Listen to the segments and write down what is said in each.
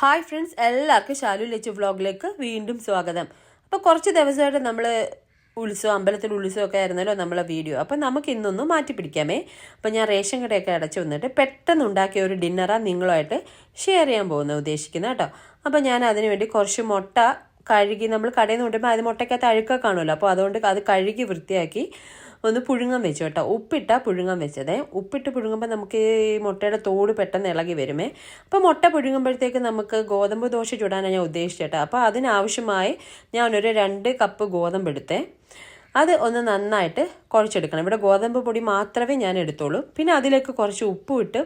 Hi friends എല്ലാവർക്കും ശാലു ലച്ച് വ്ളോഗിലേക്ക് വീണ്ടും സ്വാഗതം. അപ്പോൾ കുറച്ച് ദിവസമായിട്ട് നമ്മൾ ഉത്സവം അമ്പലത്തിൽ ഉത്സവമൊക്കെ ആയിരുന്നല്ലോ നമ്മളെ വീഡിയോ. അപ്പോൾ നമുക്ക് ഇന്നൊന്ന് മാറ്റി പിടിക്കാമേ. അപ്പോൾ ഞാൻ റേഷൻ കടയൊക്കെ അടച്ചു വന്നിട്ട് പെട്ടെന്ന് ഉണ്ടാക്കിയ ഒരു ഡിന്നറാണ് നിങ്ങളുമായിട്ട് ഷെയർ ചെയ്യാൻ പോകുന്നത് ഉദ്ദേശിക്കുന്നത് കേട്ടോ. അപ്പം ഞാൻ അതിനുവേണ്ടി കുറച്ച് മുട്ട കഴുകി നമ്മൾ കടയിൽ നിന്ന് കൊണ്ടുമ്പോൾ അത് മുട്ടയ്ക്കകത്ത് അഴുക്ക കാണുമല്ലോ. അപ്പോൾ അതുകൊണ്ട് അത് കഴുകി വൃത്തിയാക്കി ഒന്ന് പുഴുങ്ങാൻ വെച്ചു കേട്ടോ. ഉപ്പിട്ടാ പുഴുങ്ങാൻ വെച്ചതേ. ഉപ്പിട്ട് പുഴുങ്ങുമ്പോൾ നമുക്ക് ഈ മുട്ടയുടെ തോട് പെട്ടെന്ന് ഇളകി വരുമേ. അപ്പോൾ മുട്ട പുഴുങ്ങുമ്പോഴത്തേക്ക് നമുക്ക് ഗോതമ്പ് ദോശ ചുടാനാണ് ഞാൻ ഉദ്ദേശിച്ചേട്ടോ അപ്പോൾ അതിനാവശ്യമായി ഞാനൊരു രണ്ട് കപ്പ് ഗോതമ്പ് എടുത്തേ. അത് ഒന്ന് നന്നായിട്ട് കുഴച്ചെടുക്കണം. ഇവിടെ ഗോതമ്പ് പൊടി മാത്രമേ ഞാൻ എടുത്തോളൂ പിന്നെ അതിലേക്ക് കുറച്ച് ഉപ്പും ഇട്ട്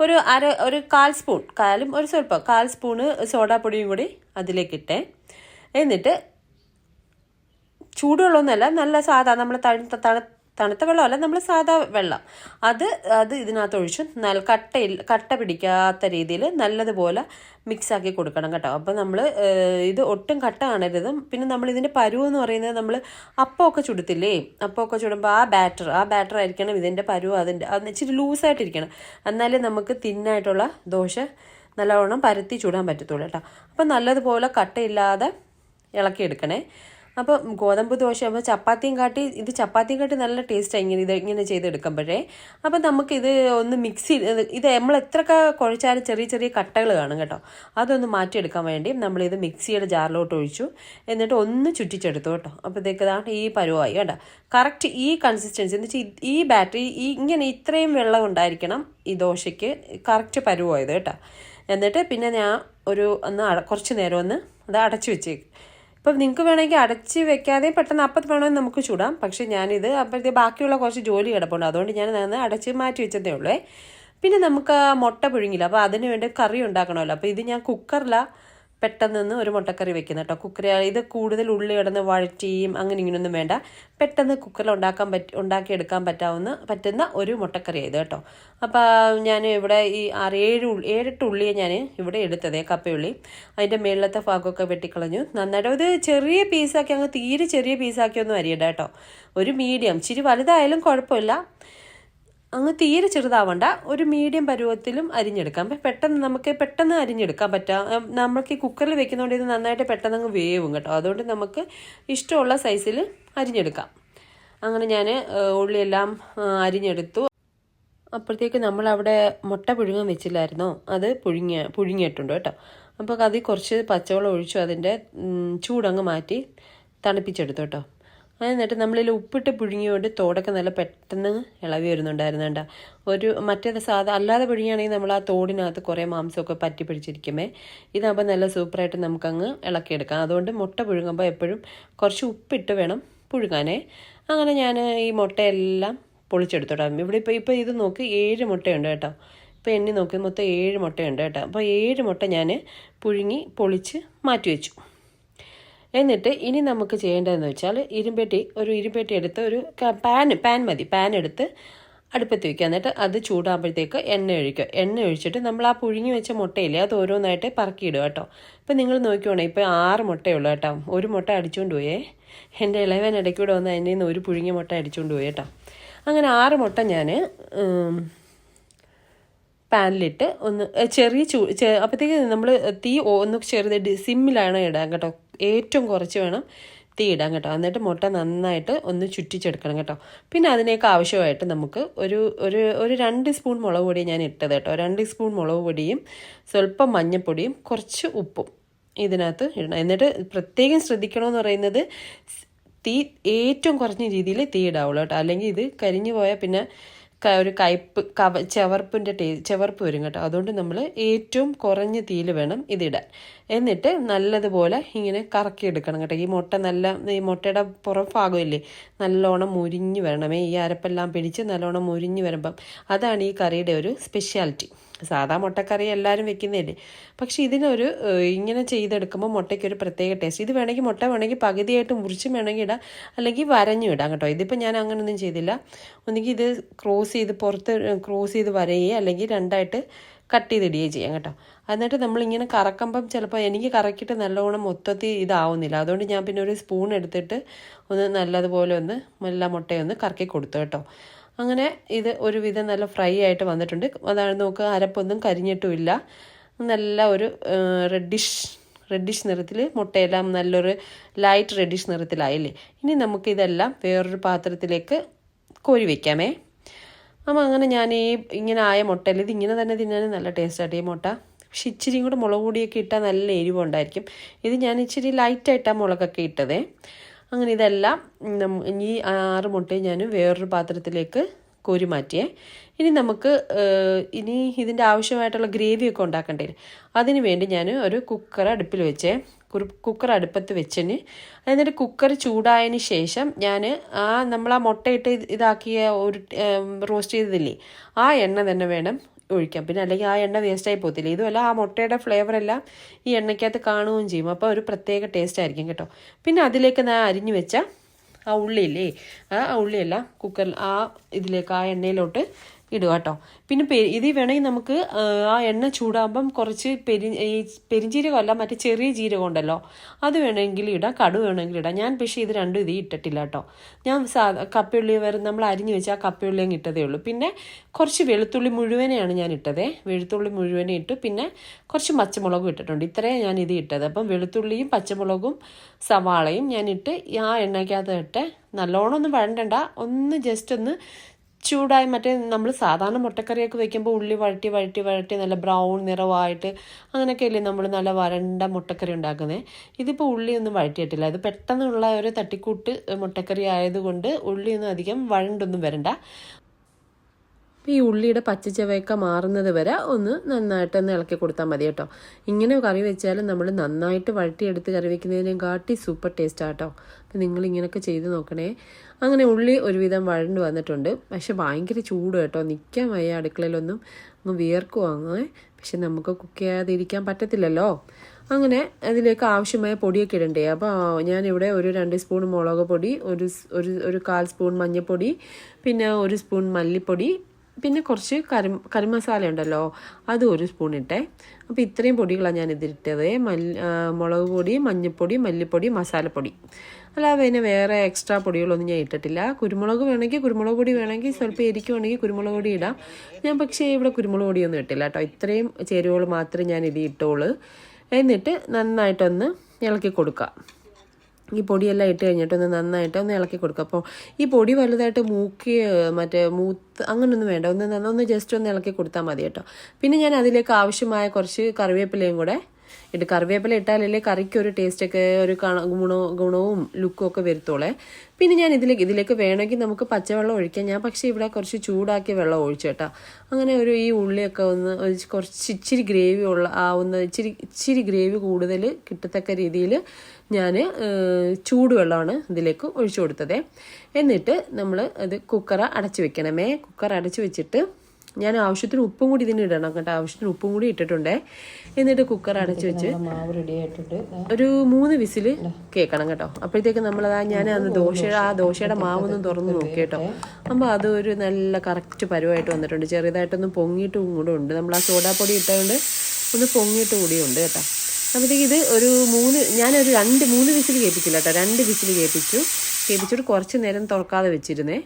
ഒരു അര ഒരു കാൽ സ്പൂൺ കാലും ഒരു സ്വല്പം കാൽ സ്പൂണ് സോഡാപ്പൊടിയും കൂടി അതിലേക്കിട്ടേ എന്നിട്ട് ചൂടുവെള്ളമൊന്നുമല്ല നല്ല സാധാ നമ്മൾ തണു തണുത്ത വെള്ളമല്ല നമ്മൾ സാധാ വെള്ളം. അത് അത് ഇതിനകത്ത് ഒഴിച്ച് നല്ല കട്ടയിൽ കട്ട പിടിക്കാത്ത രീതിയിൽ നല്ലതുപോലെ മിക്സാക്കി കൊടുക്കണം കേട്ടോ. അപ്പോൾ നമ്മൾ ഇത് ഒട്ടും കട്ട കാണരുത്. പിന്നെ നമ്മൾ ഇതിന്റെ പരുവ് എന്ന് പറയുന്നത് നമ്മൾ അപ്പമൊക്കെ ചുടത്തില്ലേ? അപ്പമൊക്കെ ചുടുമ്പോൾ ആ ബാറ്റർ ആ ബാറ്റർ ആയിരിക്കണം ഇതിന്റെ പരുവ് അതിന്റെ അത് ഇച്ചിരി ലൂസായിട്ടിരിക്കണം. എന്നാലേ നമുക്ക് തിന്നായിട്ടുള്ള ദോശ നല്ലവണ്ണം പരത്തി ചുടാൻ പറ്റത്തുള്ളൂ കേട്ടോ. അപ്പം നല്ലതുപോലെ കട്ടയില്ലാതെ ഇളക്കിയെടുക്കണേ. അപ്പം ഗോതമ്പ് ദോശ ആകുമ്പോൾ ചപ്പാത്തിയും കാട്ടി ഇത് ചപ്പാത്തിയും കാട്ടി നല്ല ടേസ്റ്റാണ് ഇങ്ങനെ ഇത് ഇങ്ങനെ ചെയ്തെടുക്കുമ്പോഴേ. നമുക്ക് നമുക്കിത് ഒന്ന് മിക്സി ഇത് നമ്മൾ എത്രയൊക്കെ കുഴച്ചാലും ചെറിയ ചെറിയ കട്ടകൾ കാണും കേട്ടോ. അതൊന്ന് മാറ്റിയെടുക്കാൻ വേണ്ടി നമ്മളിത് മിക്സിയുടെ ജാറിലോട്ട് ഒഴിച്ചു. എന്നിട്ട് ഒന്ന് ചുറ്റിച്ചെടുത്തു കേട്ടോ. അപ്പോഴത്തേക്ക് ഇതാണ് ഈ പരുവായി കേട്ടോ. കറക്റ്റ് ഈ കൺസിസ്റ്റൻസി എന്ന് വെച്ചാൽ ഈ ബാറ്ററി ഈ ഇങ്ങനെ ഇത്രയും വെള്ളം ഉണ്ടായിരിക്കണം ഈ ദോശയ്ക്ക്. കറക്റ്റ് പരുവായത് കേട്ടോ. എന്നിട്ട് പിന്നെ ഞാൻ ഒരു ഒന്ന് കുറച്ച് നേരം ഒന്ന് അത് അടച്ചു വെച്ചേക്ക്. ഇപ്പം നിങ്ങൾക്ക് വേണമെങ്കിൽ അടച്ച് വെക്കാതെ പെട്ടെന്ന് അപ്പം വേണമെങ്കിൽ നമുക്ക് ചൂടാം. പക്ഷേ ഞാനിത് അപ്പോഴത്തെ ബാക്കിയുള്ള കുറച്ച് ജോലി കിടപ്പുണ്ട്. അതുകൊണ്ട് ഞാൻ നിന്ന് അടച്ച് മാറ്റി വെച്ചതേ ഉള്ളേ. പിന്നെ നമുക്ക് മുട്ട പുഴുങ്ങില്ല. അപ്പോൾ അതിന് വേണ്ടി കറി ഉണ്ടാക്കണമല്ലോ. അപ്പോൾ ഇത് ഞാൻ കുക്കറിലാണ് പെട്ടെന്ന് ഒരു മുട്ടക്കറി വെക്കുന്നത് കേട്ടോ. കുക്കറി ഇത് കൂടുതൽ ഉള്ളി കിടന്ന് വഴറ്റിയും അങ്ങനെ ഇങ്ങനെയൊന്നും വേണ്ട. പെട്ടെന്ന് കുക്കറിൽ ഉണ്ടാക്കാൻ പറ്റി ഉണ്ടാക്കിയെടുക്കാൻ പറ്റാവുന്ന പറ്റുന്ന ഒരു മുട്ടക്കറി ഇത് കേട്ടോ. അപ്പോൾ ഞാൻ ഇവിടെ ഈ ആറ് ഏഴ് ഉള്ളി ഏഴെട്ട് ഉള്ളിയെ ഞാൻ ഇവിടെ എടുത്തതേ കപ്പയുള്ളി. അതിന്റെ മേളിലത്തെ ഭാഗമൊക്കെ വെട്ടിക്കളഞ്ഞു. നന്നായിട്ട് ഇത് ചെറിയ പീസാക്കി അങ്ങ് തീരെ ചെറിയ പീസാക്കിയൊന്നും അരിയണ്ട കേട്ടോ. ഒരു മീഡിയം ഇച്ചിരി വലുതായാലും കുഴപ്പമില്ല. അങ്ങ് തീരെ ചെറുതാവണ്ട. ഒരു മീഡിയം പരുവത്തിലും അരിഞ്ഞെടുക്കാം. അപ്പം പെട്ടെന്ന് നമുക്ക് പെട്ടെന്ന് അരിഞ്ഞെടുക്കാൻ പറ്റാം നമുക്ക് ഈ കുക്കറിൽ വെക്കുന്നതുകൊണ്ട് ഇത് നന്നായിട്ട് പെട്ടെന്ന് അങ്ങ് വേവും കേട്ടോ. അതുകൊണ്ട് നമുക്ക് ഇഷ്ടമുള്ള സൈസിൽ അരിഞ്ഞെടുക്കാം. അങ്ങനെ ഞാൻ ഉള്ളിയെല്ലാം അരിഞ്ഞെടുത്തു. അപ്പോഴത്തേക്ക് നമ്മളവിടെ മുട്ട പുഴുങ്ങാൻ വെച്ചില്ലായിരുന്നോ? അത് പുഴുങ്ങിയ പുഴുങ്ങിയിട്ടുണ്ട് കേട്ടോ. അപ്പോൾ അതിൽ കുറച്ച് പച്ചവെള്ളം ഒഴിച്ചു അതിന്റെ ചൂടങ്ങ് മാറ്റി തണുപ്പിച്ചെടുത്തു കേട്ടോ. എന്നിട്ട് നമ്മളിൽ ഉപ്പിട്ട് പുഴുങ്ങിയോണ്ട് തോടൊക്കെ നല്ല പെട്ടെന്ന് ഇളവി വരുന്നുണ്ടായിരുന്നു കേട്ടോ ഒരു മറ്റേത് സാധാ അല്ലാതെ പുഴുങ്ങിയാണെങ്കിൽ നമ്മൾ ആ തോടിനകത്ത് കുറേ മാംസമൊക്കെ പറ്റി പിടിച്ചിരിക്കുമേ. ഇതാകുമ്പോൾ നല്ല സൂപ്പറായിട്ട് നമുക്കങ്ങ് ഇളക്കിയെടുക്കാം. അതുകൊണ്ട് മുട്ട പുഴുങ്ങുമ്പോൾ എപ്പോഴും കുറച്ച് ഉപ്പിട്ട് വേണം പുഴുങ്ങാനേ. അങ്ങനെ ഞാൻ ഈ മുട്ടയെല്ലാം പൊളിച്ചെടുത്തോട്ടാം ഇവിടെ ഇപ്പോൾ ഇപ്പോൾ ഇത് നോക്കി ഏഴ് മുട്ടയുണ്ട് കേട്ടോ. ഇപ്പോൾ എണ്ണി നോക്കി മൊത്തം ഏഴ് മുട്ടയുണ്ട് കേട്ടോ. അപ്പോൾ ഏഴ് മുട്ട ഞാൻ പുഴുങ്ങി പൊളിച്ച് മാറ്റി വെച്ചു. എന്നിട്ട് ഇനി നമുക്ക് ചെയ്യേണ്ടതെന്ന് വെച്ചാൽ ഇരുമ്പെട്ടി ഒരു ഇരുമ്പെട്ടി എടുത്ത് ഒരു പാൻ പാൻ മതി. പാൻ എടുത്ത് അടുപ്പത്ത് വയ്ക്കുക എന്നിട്ട് അത് ചൂടാകുമ്പോഴത്തേക്ക് എണ്ണ ഒഴിക്കുക. എണ്ണ ഒഴിച്ചിട്ട് നമ്മൾ ആ പുഴുങ്ങി വെച്ച മുട്ടയില്ലേ അത് ഓരോന്നായിട്ട് പറക്കിയിടുക കേട്ടോ. ഇപ്പം നിങ്ങൾ നോക്കിക്കോണേ ഇപ്പോൾ ആറ് മുട്ടയുള്ളൂ കേട്ടോ. ഒരു മുട്ട അടിച്ചുകൊണ്ട് പോയേ. എന്റെ ഇളവൻ ഇടയ്ക്കൂടെ വന്ന് അതിന്റെ നിന്ന് ഒരു പുഴുങ്ങിയ മുട്ട അടിച്ചുകൊണ്ട് പോയി കേട്ടോ. അങ്ങനെ ആറ് മുട്ട ഞാൻ പാനിലിട്ട് ഒന്ന് ചെറിയ ചൂ അപ്പോഴത്തേക്ക് നമ്മൾ തീ ഒന്ന് ചെറുത് സിമ്മിലാണ് ഇടാൻ കേട്ടോ. ഏറ്റവും കുറച്ച് വേണം തീ ഇടാൻ കേട്ടോ. എന്നിട്ട് മുട്ട നന്നായിട്ട് ഒന്ന് ചുറ്റിച്ചെടുക്കണം കേട്ടോ. പിന്നെ അതിനേക്ക് ആവശ്യമായിട്ട് നമുക്ക് ഒരു ഒരു ഒരു രണ്ട് സ്പൂൺ മുളക് പൊടി ഞാൻ ഇട്ടത് കേട്ടോ. രണ്ട് സ്പൂൺ മുളക് പൊടിയും സ്വല്പം മഞ്ഞൾപ്പൊടിയും കുറച്ച് ഉപ്പും ഇതിനകത്ത് ഇടണം. എന്നിട്ട് പ്രത്യേകം ശ്രദ്ധിക്കണമെന്ന് പറയുന്നത് തീ ഏറ്റവും കുറഞ്ഞ രീതിയിൽ തീ ഇടാവുള്ളൂ കേട്ടോ. അല്ലെങ്കിൽ ഇത് കരിഞ്ഞു പോയാൽ പിന്നെ ഒരു കയ്പ്പ് കവ ചവർപ്പിന്റെ ടേ ചവർപ്പ് വരും കേട്ടോ. അതുകൊണ്ട് നമ്മൾ ഏറ്റവും കുറഞ്ഞ തീയിൽ വേണം ഇതിടാൻ. എന്നിട്ട് നല്ലതുപോലെ ഇങ്ങനെ കറക്കിയെടുക്കണം കേട്ടോ. ഈ മുട്ട നല്ല ഈ മുട്ടയുടെ പുറം ഭാഗമില്ലേ? നല്ലോണം മുരിഞ്ഞ് വരണമേ. ഈ അരപ്പെല്ലാം പിടിച്ച് നല്ലോണം മുരിഞ്ഞ് വരുമ്പം അതാണ് ഈ കറിയുടെ ഒരു സ്പെഷ്യാലിറ്റി സാധാ മുട്ടക്കറി എല്ലാവരും വെക്കുന്നതല്ലേ? പക്ഷേ ഇതിനൊരു ഇങ്ങനെ ചെയ്തെടുക്കുമ്പോൾ മുട്ടയ്ക്ക് ഒരു പ്രത്യേക ടേസ്റ്റ്. ഇത് വേണമെങ്കിൽ മുട്ട വേണമെങ്കിൽ പകുതിയായിട്ട് മുറിച്ചും വേണമെങ്കിൽ ഇടാം. അല്ലെങ്കിൽ വരഞ്ഞു ഇടാം കേട്ടോ. ഇതിപ്പോൾ ഞാൻ അങ്ങനെയൊന്നും ചെയ്തില്ല. ഒന്നുകിൽ ഇത് ക്രോസ് ചെയ്ത് പുറത്ത് ക്രോസ് ചെയ്ത് വരയുകയോ അല്ലെങ്കിൽ രണ്ടായിട്ട് കട്ട് ചെയ്തിടുകയും ചെയ്യാം കേട്ടോ. എന്നിട്ട് നമ്മളിങ്ങനെ കറക്കുമ്പം ചിലപ്പോൾ എനിക്ക് കറക്കിയിട്ട് നല്ലവണ്ണം മൊത്തത്തിൽ ഇതാവുന്നില്ല. അതുകൊണ്ട് ഞാൻ പിന്നെ ഒരു സ്പൂൺ എടുത്തിട്ട് ഒന്ന് നല്ലതുപോലെ ഒന്ന് എല്ലാ മുട്ടയൊന്ന് കറക്കി കൊടുത്തു കേട്ടോ. അങ്ങനെ ഇത് ഒരുവിധം നല്ല ഫ്രൈ ആയിട്ട് വന്നിട്ടുണ്ട്. അതാണ് നോക്കുക അരപ്പൊന്നും കരിഞ്ഞിട്ടുമില്ല. നല്ല ഒരു റെഡിഷ് റെഡിഷ് നിറത്തിൽ മുട്ടയെല്ലാം നല്ലൊരു ലൈറ്റ് റെഡിഷ് നിറത്തിലായില്ലേ? ഇനി നമുക്കിതെല്ലാം വേറൊരു പാത്രത്തിലേക്ക് കോരി വയ്ക്കാമേ അപ്പം അങ്ങനെ ഞാൻ ഈ ഇങ്ങനെ ആയ മുട്ടയിൽ ഇത് ഇങ്ങനെ തന്നെ തിന്നാൻ നല്ല ടേസ്റ്റായിട്ട് ഈ മുട്ട. പക്ഷെ ഇച്ചിരിയും കൂടെ മുളക് പൊടിയൊക്കെ ഇട്ടാൽ നല്ല എരിവുണ്ടായിരിക്കും. ഇത് ഞാൻ ഇച്ചിരി ലൈറ്റായിട്ടാണ് മുളകൊക്കെ ഇട്ടതേ. അങ്ങനെ ഇതെല്ലാം ഈ ആറ് മുട്ടയും ഞാൻ വേറൊരു പാത്രത്തിലേക്ക് കോരി മാറ്റിയേ. ഇനി നമുക്ക് ഇനി ഇതിന്റെ ആവശ്യമായിട്ടുള്ള ഗ്രേവിയൊക്കെ ഉണ്ടാക്കണ്ടേ അതിന് വേണ്ടി ഞാൻ ഒരു കുക്കർ അടുപ്പിൽ വെച്ചേ. കുർ- കുക്കർ അടുപ്പത്ത് വെച്ചിന്. എന്നിട്ട് കുക്കർ ചൂടായതിന് ശേഷം ഞാൻ ആ നമ്മൾ ആ മുട്ടയിട്ട് ഇത് ഇതാക്കിയ ഒരു റോസ്റ്റ് ചെയ്തതില്ലേ? ആ എണ്ണ തന്നെ വേണം. ഒഴിക്കാം. പിന്നെ അല്ലെങ്കിൽ ആ എണ്ണ വേസ്റ്റായി പോകത്തില്ല. ഇതുമല്ല ആ മുട്ടയുടെ ഫ്ലേവർ എല്ലാം ഈ എണ്ണയ്ക്കകത്ത് കാണുകയും ചെയ്യും. അപ്പോൾ ഒരു പ്രത്യേക ടേസ്റ്റ് ആയിരിക്കും കേട്ടോ. പിന്നെ അതിലേക്ക് ഞാൻ അരിഞ്ഞു വെച്ച ആ ഉള്ളിയില്ലേ? ആ ഉള്ളിയല്ല കുക്കറിൽ ആ ഇതിലേക്ക് ആ എണ്ണയിലോട്ട് ഇടുക കേട്ടോ. പിന്നെ ഇത് വേണമെങ്കിൽ നമുക്ക് ആ, എണ്ണ ചൂടാകുമ്പം കുറച്ച് പെരി പെരിഞ്ജീരകമല്ല മറ്റേ ചെറിയ ജീരകം ഉണ്ടല്ലോ അത് വേണമെങ്കിൽ ഇടാം. കടു വേണമെങ്കിൽ ഇടാം. ഞാൻ പക്ഷേ ഇത് രണ്ടും ഇത് ഇട്ടിട്ടില്ല കേട്ടോ. ഞാൻ സാ കപ്പയുള്ളി വരെ നമ്മൾ അരിഞ്ഞു വെച്ചാൽ ആ കപ്പയുള്ളി അങ്ങ് ഇട്ടതേ ഉള്ളൂ. പിന്നെ കുറച്ച് വെളുത്തുള്ളി മുഴുവനെയാണ് ഞാൻ ഇട്ടത്. വെളുത്തുള്ളി മുഴുവനെ ഇട്ട്. പിന്നെ കുറച്ച് പച്ചമുളകും ഇട്ടിട്ടുണ്ട്. ഇത്രയും ഞാൻ ഇത് ഇട്ടത്. അപ്പം വെളുത്തുള്ളിയും പച്ചമുളകും സവാളയും ഞാൻ ഇട്ട് ആ എണ്ണയ്ക്കകത്ത് ഇട്ട് നല്ലോണം ഒന്നും വഴണ്ടണ്ട. ഒന്ന് ജസ്റ്റ് ഒന്ന് ചൂടായി മറ്റേ നമ്മൾ സാധാരണ മുട്ടക്കറിയൊക്കെ വെക്കുമ്പോൾ ഉള്ളി വഴറ്റി വഴറ്റി വഴറ്റി നല്ല ബ്രൗൺ നിറവായിട്ട് അങ്ങനെയൊക്കെ അല്ലേ നമ്മൾ നല്ല വരണ്ട മുട്ടക്കറി ഉണ്ടാക്കുന്നത് ഇതിപ്പോൾ ഉള്ളിയൊന്നും വഴറ്റിയിട്ടില്ല. ഇത് പെട്ടെന്നുള്ള ഒരു തട്ടിക്കൂട്ട് മുട്ടക്കറി ആയതുകൊണ്ട് ഉള്ളിയൊന്നും അധികം വഴണ്ടൊന്നും വരണ്ട. അപ്പോൾ ഈ ഉള്ളിയുടെ പച്ചച്ചവയൊക്കെ മാറുന്നത് വരെ ഒന്ന് നന്നായിട്ടൊന്ന് ഇളക്കി കൊടുത്താൽ മതി കേട്ടോ. ഇങ്ങനെ കറി വെച്ചാൽ നമ്മൾ നന്നായിട്ട് വഴറ്റിയെടുത്ത് കറി വെക്കുന്നതിനേയും കാട്ടി സൂപ്പർ ടേസ്റ്റാണ് കേട്ടോ അപ്പോൾ നിങ്ങൾ ഇങ്ങനെയൊക്കെ ചെയ്ത് നോക്കണേ. അങ്ങനെ ഉള്ളി ഒരുവിധം വഴണ്ട് വന്നിട്ടുണ്ട്. പക്ഷെ ഭയങ്കര ചൂട് കേട്ടോ. നിൽക്കാൻ വയ്യ അടുക്കളയിലൊന്നും. അങ്ങ് വിയർക്കുവാങ്ങേ പക്ഷെ നമുക്ക് കുക്ക് ചെയ്യാതിരിക്കാൻ പറ്റത്തില്ലല്ലോ. അങ്ങനെ അതിലേക്ക് ആവശ്യമായ പൊടിയൊക്കെ ഇടണ്ടേ. അപ്പോൾ ഞാനിവിടെ ഒരു രണ്ട് സ്പൂൺ മുളക് പൊടി ഒരു ഒരു ഒരു കാൽ സ്പൂൺ മഞ്ഞൾപ്പൊടി പിന്നെ ഒരു സ്പൂൺ മല്ലിപ്പൊടി പിന്നെ കുറച്ച് കരി കരിമസാല ഉണ്ടല്ലോ അത് ഒരു സ്പൂൺ ഇട്ടേ. അപ്പോൾ ഇത്രയും പൊടികളാണ് ഞാൻ ഇതിട്ടത് മൽ മുളക് പൊടി മഞ്ഞൾപ്പൊടി മല്ലിപ്പൊടി മസാലപ്പൊടി. അല്ലാതെ പിന്നെ വേറെ എക്സ്ട്രാ പൊടികളൊന്നും ഞാൻ ഇട്ടിട്ടില്ല. കുരുമുളക് വേണമെങ്കിൽ കുരുമുളക് പൊടി വേണമെങ്കിൽ സ്വല്പം എരിക്കുവാണെങ്കിൽ കുരുമുളക് പൊടി ഇടാം. ഞാൻ പക്ഷേ ഇവിടെ കുരുമുളക് പൊടിയൊന്നും ഇട്ടില്ല കേട്ടോ. ഇത്രയും ചേരുവകൾ മാത്രമേ ഞാൻ ഇത് ഇട്ടുള്ളൂ എന്നിട്ട് നന്നായിട്ടൊന്ന് ഇളക്കി കൊടുക്കുക ഈ പൊടിയെല്ലാം ഇട്ട് കഴിഞ്ഞിട്ട് ഒന്ന് നന്നായിട്ട് ഒന്ന് ഇളക്കി കൊടുക്കുക. അപ്പോൾ ഈ പൊടി വലുതായിട്ട് മൂക്കി മറ്റേ മൂത്ത് അങ്ങനൊന്നും വേണ്ട. ഒന്ന് ഒന്ന് ജസ്റ്റ് ഒന്ന് ഇളക്കി കൊടുത്താൽ മതി കേട്ടോ. പിന്നെ ഞാൻ അതിലേക്ക് ആവശ്യമായ കുറച്ച് കറിവേപ്പിലയും കൂടെ ഇട്ട് കറിവേപ്പില ഇട്ടാലല്ലേ കറിക്ക് ഒരു ടേസ്റ്റൊക്കെ ഒരു ഗുണോ ഗുണവും ലുക്കും ഒക്കെ വരുത്തോളേ പിന്നെ ഞാൻ ഇതിലേക്ക് ഇതിലേക്ക് വേണമെങ്കിൽ നമുക്ക് പച്ചവെള്ളം ഒഴിക്കാം. ഞാൻ പക്ഷേ ഇവിടെ കുറച്ച് ചൂടാക്കിയ വെള്ളം ഒഴിച്ചു കേട്ടോ. അങ്ങനെ ഒരു ഈ ഉള്ളിയൊക്കെ ഒന്ന് കുറച്ച് ഇച്ചിരി ഗ്രേവി ഉള്ള ആവുന്ന ഇച്ചിരി ഇച്ചിരി ഗ്രേവി കൂടുതൽ കിട്ടത്തക്ക രീതിയിൽ ഞാൻ ചൂടുവെള്ളമാണ് ഇതിലേക്ക് ഒഴിച്ചു കൊടുത്തത്. എന്നിട്ട് നമ്മൾ അത് കുക്കറ അടച്ചു വെക്കണമേ. കുക്കർ അടച്ചു വെച്ചിട്ട് ഞാൻ ആവശ്യത്തിന് ഉപ്പും കൂടി ഇതിന് ഇടണം കേട്ടോ. ആവശ്യത്തിന് ഉപ്പും കൂടി ഇട്ടിട്ടുണ്ട്. എന്നിട്ട് കുക്കർ അടച്ച് വെച്ച് മാവ് റെഡി ആയിട്ടുണ്ട്. ഒരു മൂന്ന് വിസിൽ കേൾക്കണം കേട്ടോ. അപ്പോഴത്തേക്ക് നമ്മളതാ ഞാൻ അന്ന് ദോശയുടെ ആ ദോശയുടെ മാവൊന്നും തുറന്ന് നോക്കി കേട്ടോ. അപ്പോൾ അത് ഒരു നല്ല കറക്റ്റ് പരുവായിട്ട് വന്നിട്ടുണ്ട്. ചെറുതായിട്ടൊന്ന് പൊങ്ങിയിട്ട് കൂടെ ഉണ്ട്. നമ്മൾ ആ സോഡാപ്പൊടി ഇട്ടതുകൊണ്ട് ഒന്ന് പൊങ്ങിയിട്ട് കൂടിയുണ്ട് കേട്ടോ. അപ്പോഴത്തേക്ക് ഇത് ഒരു മൂന്ന് ഞാനൊരു രണ്ട് മൂന്ന് വിസിൽ കേൾപ്പിച്ചില്ല കേട്ടോ. രണ്ട് വിസിൽ കേൾപ്പിച്ചു. കേൾപ്പിച്ചിട്ട് കുറച്ച് നേരം തുറക്കാതെ വെച്ചിരുന്നേ.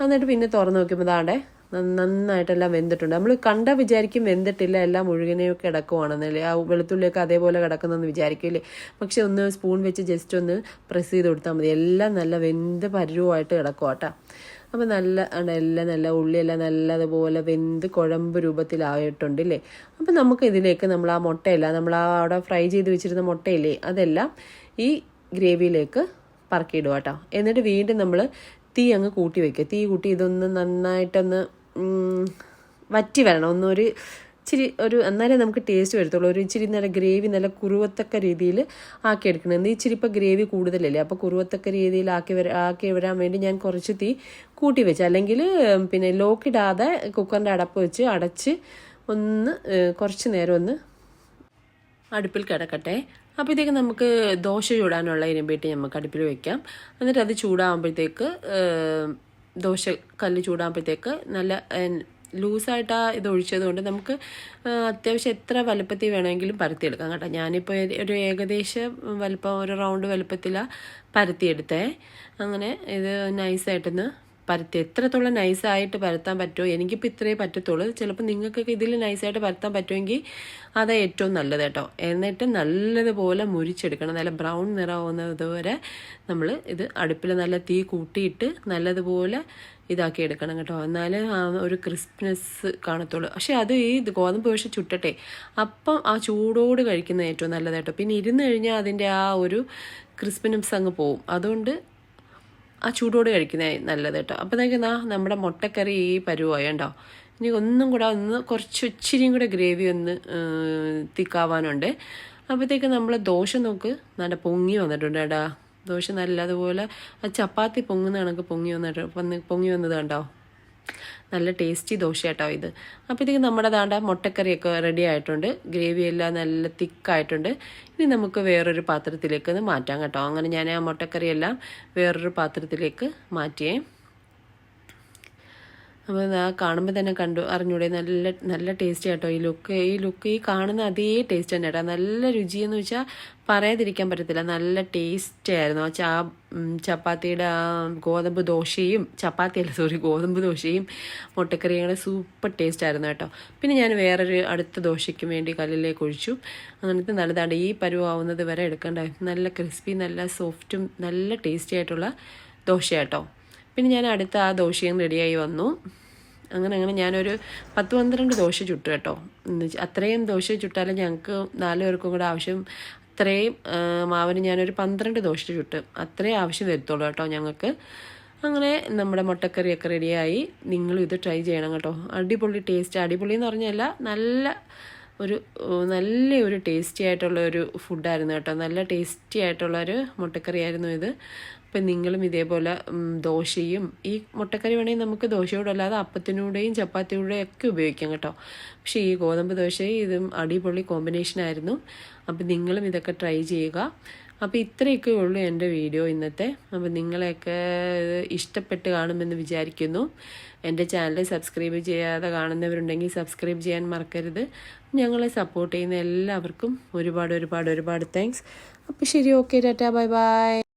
എന്നിട്ട് പിന്നെ തുറന്ന് നോക്കുമ്പോൾ നന്ന- നന്നായിട്ടെല്ലാം വെന്തിട്ടുണ്ട്. നമ്മൾ കണ്ട വിചാരിക്കും വെന്തിട്ടില്ല എല്ലാം മുഴുകനെയൊക്കെ കിടക്കുവാണെന്നല്ലേ ആ വെളുത്തുള്ളിയൊക്കെ അതേപോലെ കിടക്കുന്നെന്ന് വിചാരിക്കില്ലേ? പക്ഷെ ഒന്ന് സ്പൂൺ വെച്ച് ജസ്റ്റ് ഒന്ന് പ്രസ് ചെയ്ത് കൊടുത്താൽ മതി. എല്ലാം നല്ല വെന്ത് പരുവമായിട്ട് കിടക്കും കേട്ടോ അപ്പോൾ നല്ല എല്ലാം നല്ല ഉള്ളിയെല്ലാം നല്ലതുപോലെ വെന്ത് കുഴമ്പ് രൂപത്തിലായിട്ടുണ്ട് ഇല്ലേ? അപ്പം നമുക്ക് ഇതിലേക്ക് നമ്മൾ ആ മുട്ടയല്ല നമ്മൾ ആ അവിടെ ഫ്രൈ ചെയ്ത് വെച്ചിരുന്ന മുട്ടയില്ലേ? അതെല്ലാം ഈ ഗ്രേവിയിലേക്ക് പറക്കിയിടുക കേട്ടോ എന്നിട്ട് വീണ്ടും നമ്മൾ തീ അങ്ങ് കൂട്ടി വെക്കുക. തീ കൂട്ടി ഇതൊന്ന് നന്നായിട്ടൊന്ന് വറ്റി വരണം. ഒന്നൊരു ഇച്ചിരി ഒരു എന്നാലേ നമുക്ക് ടേസ്റ്റ് വരത്തുള്ളൂ. ഒരു ഇച്ചിരി നല്ല ഗ്രേവി നല്ല കുറുവത്തക്ക രീതിയിൽ ആക്കി എടുക്കണം. എന്നാൽ ഇച്ചിരി ഇപ്പോൾ ഗ്രേവി കൂടുതലല്ലേ? അപ്പോൾ കുറുവത്തക്ക രീതിയിൽ ആക്കി വര ആക്കി വരാൻ വേണ്ടി ഞാൻ കുറച്ച് തീ കൂട്ടി വെച്ച്. അല്ലെങ്കിൽ പിന്നെ ലോക്കിടാതെ കുക്കറിന്റെ അടപ്പ് വെച്ച് അടച്ച് ഒന്ന് കുറച്ച് നേരം ഒന്ന് അടുപ്പിൽ കിടക്കട്ടെ. അപ്പോഴത്തേക്ക് നമുക്ക് ദോശ ചൂടാനുള്ള ഇരുമ്പീട്ടി നമുക്ക് അടുപ്പിൽ വെക്കാം. എന്നിട്ട് അത് ചൂടാകുമ്പോഴത്തേക്ക് ദോശ കല്ല് ചൂടാകുമ്പോഴത്തേക്ക് നല്ല ലൂസായിട്ട് ആ ഇത് ഒഴിച്ചത് കൊണ്ട് നമുക്ക് അത്യാവശ്യം എത്ര വലുപ്പത്തിൽ വേണമെങ്കിലും പരത്തിയെടുക്കാം കേട്ടോ. ഞാനിപ്പോൾ ഒരു ഏകദേശം വലുപ്പം ഒരു റൗണ്ട് വലുപ്പത്തിലാണ് പരത്തിയെടുത്തേ. അങ്ങനെ ഇത് നൈസായിട്ടൊന്ന് പരത്തി എത്രത്തോളം നൈസായിട്ട് പരത്താൻ പറ്റുമോ എനിക്കിപ്പോൾ ഇത്രയേ പറ്റത്തുള്ളൂ. ചിലപ്പോൾ നിങ്ങൾക്കൊക്കെ ഇതിൽ നൈസായിട്ട് പരത്താൻ പറ്റുമെങ്കിൽ അതാ ഏറ്റവും നല്ലത് കേട്ടോ. എന്നിട്ട് നല്ലതുപോലെ മുരിച്ചെടുക്കണം. നല്ല ബ്രൗൺ നിറമാവുന്നത് വരെ നമ്മൾ ഇത് അടുപ്പിൽ നല്ല തീ കൂട്ടിയിട്ട് നല്ലതുപോലെ ഇതാക്കി എടുക്കണം കേട്ടോ. എന്നാലേ ആ ഒരു ക്രിസ്പ്നെസ് കാണത്തുള്ളൂ. പക്ഷേ അത് ഈ ഗോതമ്പ് ദോശ ചുട്ടട്ടെ. അപ്പം ആ ചൂടോട് കഴിക്കുന്നത് ഏറ്റവും നല്ലത് കേട്ടോ. പിന്നെ ഇരുന്ന് കഴിഞ്ഞാൽ അതിന്റെ ആ ഒരു ക്രിസ്പിനെസ് അങ്ങ് പോവും. അതുകൊണ്ട് ആ ചൂടോട് കഴിക്കുന്നത് നല്ലത് കേട്ടോ. അപ്പോഴത്തേക്ക് നാ നമ്മുടെ മുട്ടക്കറി ഈ പരുവായി കണ്ടോ? ഇനി ഒന്നും കൂടെ ഒന്ന് കുറച്ച് ഇച്ചിരിയും കൂടെ ഗ്രേവി ഒന്ന് തിക്കാവാനുണ്ട്. അപ്പോഴത്തേക്ക് നമ്മൾ ദോശ നോക്ക്. നല്ല പൊങ്ങി വന്നിട്ടുണ്ട് കേട്ടാ ദോശ നല്ലതുപോലെ ആ ചപ്പാത്തി പൊങ്ങുന്ന കണക്ക് പൊങ്ങി വന്നിട്ട് പൊങ്ങി വന്നത് കണ്ടോ? നല്ല ടേസ്റ്റി ദോശയാട്ടോ ഇത്. അപ്പോഴത്തേക്ക് നമ്മുടെ ദാണ്ട മുട്ടക്കറിയൊക്കെ റെഡി ആയിട്ടുണ്ട്. ഗ്രേവി എല്ലാം നല്ല തിക്കായിട്ടുണ്ട് ഇനി നമുക്ക് വേറൊരു പാത്രത്തിലേക്ക് മാറ്റാം കേട്ടോ. അങ്ങനെ ഞാൻ ആ മുട്ടക്കറിയെല്ലാം വേറൊരു പാത്രത്തിലേക്ക് മാറ്റിയേ. അപ്പോൾ ആ കാണുമ്പോൾ തന്നെ കണ്ടു അറിഞ്ഞൂടെ നല്ല നല്ല ടേസ്റ്റ് കേട്ടോ ഈ ലുക്ക് ഈ ലുക്ക് ഈ കാണുന്ന അതേ ടേസ്റ്റ് തന്നെ കേട്ടോ നല്ല രുചിയെന്ന് വെച്ചാൽ പറയാതിരിക്കാൻ പറ്റത്തില്ല. നല്ല ടേസ്റ്റ് ആയിരുന്നു. ആ ചാ ചപ്പാത്തിയുടെ ആ ഗോതമ്പ് ദോശയും ചപ്പാത്തി അല്ല സോറി ഗോതമ്പ് ദോശയും മുട്ടക്കറിയും സൂപ്പർ ടേസ്റ്റ് ആയിരുന്നു കേട്ടോ. പിന്നെ ഞാൻ വേറൊരു അടുത്ത ദോശയ്ക്ക് വേണ്ടി കല്ലിലേക്ക് ഒഴിച്ചു. അങ്ങനത്തെ നല്ലതാണ് ഈ പരുവാവുന്നത് വരെ എടുക്കേണ്ട. നല്ല ക്രിസ്പി നല്ല സോഫ്റ്റും നല്ല ടേസ്റ്റി ആയിട്ടുള്ള ദോശ കേട്ടോ പിന്നെ ഞാൻ അടുത്ത ആ ദോശയും റെഡിയായി വന്നു. അങ്ങനെ അങ്ങനെ ഞാനൊരു പത്ത് പന്ത്രണ്ട് ദോശ ചുട്ടു കേട്ടോ. അത്രയും ദോശ ചുട്ടാലും ഞങ്ങൾക്ക് നാല് പേർക്കും കൂടെ ആവശ്യം അത്രയും മാവിന് ഞാനൊരു പന്ത്രണ്ട് ദോശ ചുട്ട് അത്രയും ആവശ്യം വരുത്തുള്ളൂ കേട്ടോ ഞങ്ങൾക്ക് അങ്ങനെ നമ്മുടെ മുട്ടക്കറിയൊക്കെ റെഡിയായി. നിങ്ങളും ഇത് ട്രൈ ചെയ്യണം കേട്ടോ. അടിപൊളി ടേസ്റ്റ്. അടിപൊളി എന്ന് പറഞ്ഞല്ല നല്ല ഒരു നല്ല ഒരു ടേസ്റ്റി ആയിട്ടുള്ള ഒരു ഫുഡായിരുന്നു കേട്ടോ. നല്ല ടേസ്റ്റി ആയിട്ടുള്ള ഒരു മുട്ടക്കറിയായിരുന്നു ഇത്. അപ്പം നിങ്ങളും ഇതേപോലെ ദോശയും ഈ മുട്ടക്കറി വേണമെങ്കിൽ നമുക്ക് ദോശയോടല്ലാതെ അപ്പത്തിനൂടെയും ചപ്പാത്തിയുടെയും ഒക്കെ ഉപയോഗിക്കാം കേട്ടോ. പക്ഷേ ഈ ഗോതമ്പ് ദോശയും ഇതും അടിപൊളി കോമ്പിനേഷൻ ആയിരുന്നു. അപ്പം നിങ്ങളും ഇതൊക്കെ ട്രൈ ചെയ്യുക. അപ്പോൾ ഇത്രയൊക്കെ ഉള്ളൂ എന്റെ വീഡിയോ ഇന്നത്തെ. അപ്പോൾ നിങ്ങളെയൊക്കെ ഇഷ്ടപ്പെട്ട് കാണുമെന്ന് വിചാരിക്കുന്നു. എന്റെ ചാനൽ സബ്സ്ക്രൈബ് ചെയ്യാതെ കാണുന്നവരുണ്ടെങ്കിൽ സബ്സ്ക്രൈബ് ചെയ്യാൻ മറക്കരുത്. ഞങ്ങളെ സപ്പോർട്ട് ചെയ്യുന്ന എല്ലാവർക്കും ഒരുപാട് ഒരുപാട് ഒരുപാട് താങ്ക്സ് അപ്പോൾ ശരി ഓക്കെ ടാറ്റാ ബൈ ബൈ